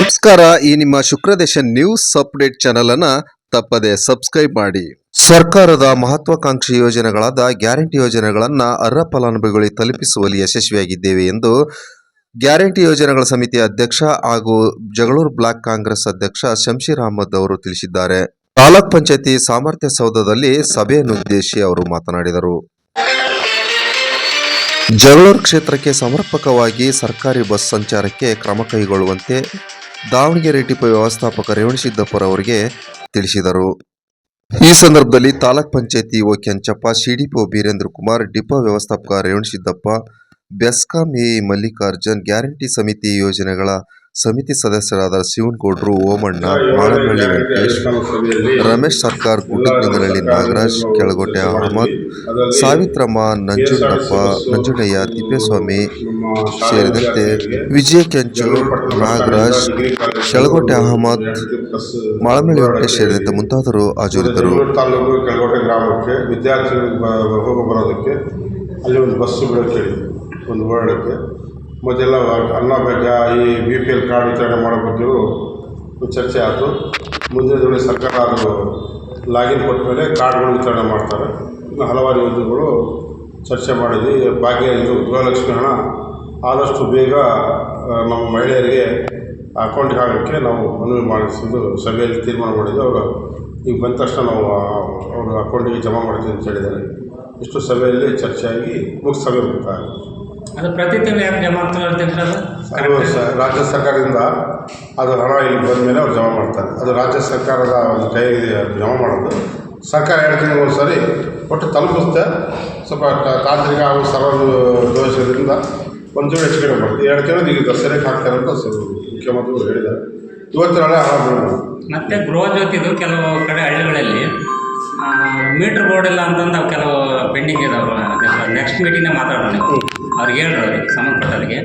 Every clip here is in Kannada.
ನಮಸ್ಕಾರ, ಈ ನಿಮ್ಮ ಶುಕ್ರದೇಶ ನ್ಯೂಸ್ ಅಪ್ಡೇಟ್ ಚಾನೆಲ್ ಅನ್ನ ತಪ್ಪದೆ ಸಬ್ಸ್ಕ್ರೈಬ್ ಮಾಡಿ. ಸರ್ಕಾರದ ಮಹತ್ವಾಕಾಂಕ್ಷಿ ಯೋಜನೆಗಳಾದ ಗ್ಯಾರಂಟಿ ಯೋಜನೆಗಳನ್ನ ಅರ್ಹ ಫಲಾನುಭವಿಗಳಿಗೆ ತಲುಪಿಸುವಲ್ಲಿ ಯಶಸ್ವಿಯಾಗಿದ್ದೇವೆ ಎಂದು ಗ್ಯಾರಂಟಿ ಯೋಜನೆಗಳ ಸಮಿತಿಯ ಅಧ್ಯಕ್ಷ ಹಾಗೂ ಜಗಳೂರು ಬ್ಲಾಕ್ ಕಾಂಗ್ರೆಸ್ ಅಧ್ಯಕ್ಷ ಶಂಶೀರ್ ಅಹಮದ್ ಅವರು ತಿಳಿಸಿದ್ದಾರೆ. ತಾಲೂಕ್ ಪಂಚಾಯತಿ ಸಾಮರ್ಥ್ಯ ಸೌಧದಲ್ಲಿ ಸಭೆಯನ್ನುದ್ದೇಶಿ ಅವರು ಮಾತನಾಡಿದರು. ಜಗಳೂರು ಕ್ಷೇತ್ರಕ್ಕೆ ಸಮರ್ಪಕವಾಗಿ ಸರ್ಕಾರಿ ಬಸ್ ಸಂಚಾರಕ್ಕೆ ಕ್ರಮ ಕೈಗೊಳ್ಳುವಂತೆ ದಾವಣಗೆರೆ ಟಿಪ್ಪು ವ್ಯವಸ್ಥಾಪಕ ರೇವಣಸಿದ್ದಪ್ಪರ್ ಅವರಿಗೆ ತಿಳಿಸಿದರು. ಈ ಸಂದರ್ಭದಲ್ಲಿ ತಾಲೂಕ್ ಪಂಚಾಯತಿ ಒ ಕೆಂಚಪ್ಪ ಸಿಡಿಪಿಒ ಬೀರೇಂದ್ರ ಕುಮಾರ್, ಡಿಪೋ ವ್ಯವಸ್ಥಾಪಕ ರೇವಣಸಿದ್ದಪ್ಪ ಬೆಸ್ಕಾಂ ಎ ಮಲ್ಲಿಕಾರ್ಜುನ್, ಗ್ಯಾರಂಟಿ ಸಮಿತಿ ಯೋಜನೆಗಳ ಸಮಿತಿ ಸದಸ್ಯರಾದ ಶಿವನಗೌಡರು ಓಮಣ್ಣ ಮಾಳಮಳ್ಳಿ ವೆಂಕಟೇಶ್ ರಮೇಶ್ ಸರ್ಕಾರ್ ಗುಡ್ಡಲಿಂಗನಹಳ್ಳಿ ನಾಗರಾಜ್ ಕೆಳಗೋಟೆ ಅಹಮದ್ ಸಾವಿತ್ರಮ್ಮ ನಂಜುಂಡಪ್ಪ ನಂಜುಂಡಯ್ಯ ತಿಪ್ಪೇಸ್ವಾಮಿ ಸೇರಿದಂತೆ ವಿಜಯ ಕೆಂಚು ನಾಗರಾಜ್ ಕೆಳಗೋಟೆ ಅಹಮದ್ ಮಾಳಮಳ್ಳಿ ವೆಂಕಟೇಶ್ ಸೇರಿದಂತೆ ಮುಂತಾದರು ಹಾಜರಿದ್ದರು. ಕೆಳಗೋಟೆ ಗ್ರಾಮಕ್ಕೆ ಬರೋದಕ್ಕೆ ಅಲ್ಲಿ ಒಂದು ಬಿಡೋಕ್ಕೆ ಒಂದು ಓಡಾಡೋಕ್ಕೆ. ಮೊದಲೆಲ್ಲ ಅನ್ನ ಭಾಗ್ಯ ಈ ಬಿ ಪಿ ಎಲ್ ಕಾರ್ಡ್ ವಿತರಣೆ ಮಾಡೋ ಬಗ್ಗೆಯೂ ಚರ್ಚೆ ಆಯಿತು. ಮುಂದೆ ದಿನ ಸರ್ಕಾರ ಅದು ಲಾಗಿನ್ ಕೊಟ್ಟ ಮೇಲೆ ಕಾರ್ಡ್ಗಳು ವಿತರಣೆ ಮಾಡ್ತಾರೆ. ಇನ್ನು ಹಲವಾರು ಯೋಜನೆಗಳು ಚರ್ಚೆ ಮಾಡಿದ್ವಿ. ಭಾಗ್ಯ ಇದು ಗೃಹಲಕ್ಷ್ಮಿ ಹಣ. ಆದಷ್ಟು ಬೇಗ ನಮ್ಮ ಮಹಿಳೆಯರಿಗೆ ಅಕೌಂಟ್ಗೆ ಹಾಕೋಕ್ಕೆ ನಾವು ಮನವಿ ಮಾಡಿಸಿದ್ದು, ಸಭೆಯಲ್ಲಿ ತೀರ್ಮಾನ ಮಾಡಿದ್ದು ಅವರು ಈಗ ಬಂದ ತಕ್ಷಣ ನಾವು ಅವ್ರ ಅಕೌಂಟಿಗೆ ಜಮಾ ಮಾಡ್ತೀವಿ ಅಂತ ಹೇಳಿದ್ದಾರೆ. ಇಷ್ಟು ಸಭೆಯಲ್ಲಿ ಚರ್ಚೆಯಾಗಿ ಮುಗಿಸ್ ಸಭೆ ಮುಕ್ತಾಯ ಅದು ಪ್ರತಿ ತಿಂಗಳು ಯಾಕೆ ಜಮಾ ಆಗ್ತಾ ಅಂತಂದ್ರೆ ಸರ್? ಅದು ಅದು ಸ ರಾಜ್ಯ ಸರ್ಕಾರದಿಂದ ಅದು ಹಣ ಇಲ್ಲಿ ಬಂದ ಮೇಲೆ ಅವ್ರು ಜಮಾ ಮಾಡ್ತಾರೆ. ಅದು ರಾಜ್ಯ ಸರ್ಕಾರದ ಒಂದು ಕೈಗೆ ಜಮಾ ಮಾಡೋದು. ಸರ್ಕಾರ ಎರಡು ತಿಂಗಳು ಒಂದು ಸರಿ ಒಟ್ಟು ತಲುಪಿಸುತ್ತೆ ಸ್ವಲ್ಪ ತಾಂತ್ರಿಕ ಹಾಗೂ ಸರ್ವ ದೋಷದಿಂದ ಒಂದು ತಿಂಗಳು ಹೆಚ್ಚು ಕಡಿಮೆ ಮಾಡ್ತೀವಿ ಎರಡು ತಿಂಗಳು ಈಗ ದಸರೆಗೆ ಹಾಕ್ತಾರೆ ಅಂತ ಮುಖ್ಯಮಂತ್ರಿ ಮುಖ್ಯಮಂತ್ರಿಗಳು ಹೇಳಿದ್ದಾರೆ. ಇವತ್ತಿನ ಹಣ. ಮತ್ತೆ ಗೃಹ ಜ್ಯೋತಿದು ಕೆಲವು ಕಡೆ ಹಳ್ಳಿಗಳಲ್ಲಿ ಮೀಟ್ರ್ ಬೋರ್ಡ್ ಇಲ್ಲ ಅಂತಂದು ಅವು ಕೆಲವು ಪೆಂಡಿಂಗ್ ಇದಾವೆ. ನೆಕ್ಸ್ಟ್ ಮೀಟಿಂಗ್ನಾಗ ಮಾತಾಡೋಣ ನೀವು. ಅವ್ರಿಗೆ ಹೇಳ್ರಿ ಅವ್ರಿಗೆ ಸಂಬಂಧಪಟ್ಟವ್ರಿಗೆ.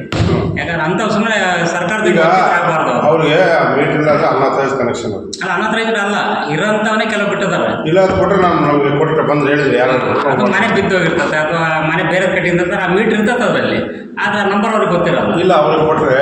ಯಾಕಂದ್ರೆ ಅಂಥವು ಸುಮ್ಮನೆ ಸರ್ಕಾರದ ಆಗಬಾರ್ದು ಅವ್ರಿಗೆ ಮೀಟ್ರ್ ಇಲ್ಲ ಅಂದ್ರೆ ಅನ್ನ ಕನೆಕ್ಷನ್ ಅಲ್ಲ ಅನಾಥ ರೈತರು ಅಲ್ಲ ಇರೋಂಥವನ್ನೇ ಕೆಲವು ಬಿಟ್ಟಿದ್ದಾರೆ ಇಲ್ಲ ಅದು ಕೊಟ್ಟರೆ ನಾನು ನಮಗೆ ಕೊಟ್ಟರೆ ಬಂದು ಹೇಳಿದ್ರೆ ಯಾರು ಅದು ಮನೆ ಬಿದ್ದೋಗಿರ್ತದೆ ಅಥವಾ ಮನೆ ಬೇರೆ ಕಟ್ಟಿಂದ ಆ ಮೀಟ್ರ್ ಇರ್ತದೆ ಅದರಲ್ಲಿ. ಆದ್ರೆ ನಂಬರ್ ಅವ್ರಿಗೆ ಗೊತ್ತಿರಲ್ಲ. ಇಲ್ಲ ಅವ್ರಿಗೆ ಕೊಟ್ಟರೆ